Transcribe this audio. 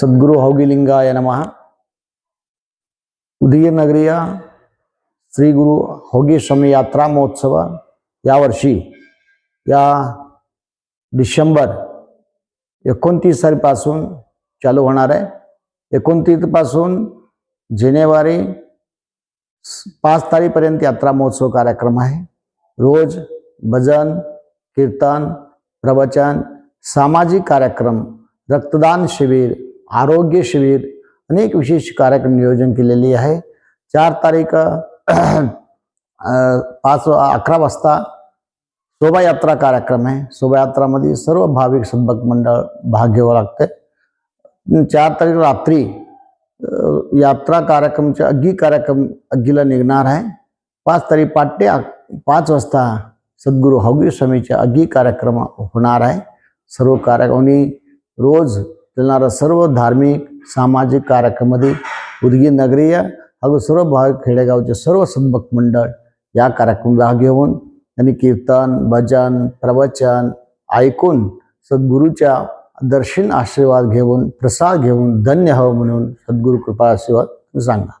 सद्गुरू हौगिलिंगाय नमः। उदगीर नगरीय श्री गुरु हौगी स्वामी यात्रा महोत्सव यावर्षी या डिसेंबर एकोणतीस तारखेपासून चालू होणार आहे. एकोणतीसपासून जानेवारी स- पाच तारीखपर्यंत यात्रा महोत्सव कार्यक्रम आहे. रोज भजन कीर्तन प्रवचन सामाजिक कार्यक्रम रक्तदान शिबिर आरोग्य शिबिर अनेक विशेष कार्यक्रम नियोजन केलेली आहे. चार तारीख पाच अकरा वाजता शोभायात्रा कार्यक्रम आहे. शोभायात्रामध्ये सर्व भाविक सद्भक्त मंडळ भाग घ्यावं लागतं चार तारीख रात्री यात्रा कार्यक्रमच्या अग्गी कार्यक्रम अग्गीला निघणार आहे. पाच तारीख पाटे पाच वाजता सद्गुरू हौगी स्वामीच्या अग्गी कार्यक्रम होणार आहे. सर्व कार्यक्रमांनी रोज चालणारं सर्व धार्मिक सामाजिक कार्यक्रमामध्ये उदगीर नगरीय ಹಾಗೂ सर्व भाग खेडेगावचे सर्व सद्भक्त मंडळ या कार्यक्रमात भाग घेऊन त्यांनी कीर्तन भजन प्रवचन ऐकून सद्गुरूच्या दर्शन आशीर्वाद घेऊन प्रसाद घेऊन धन्य हवं म्हणून सद्गुरू कृपा आशीर्वाद सांगा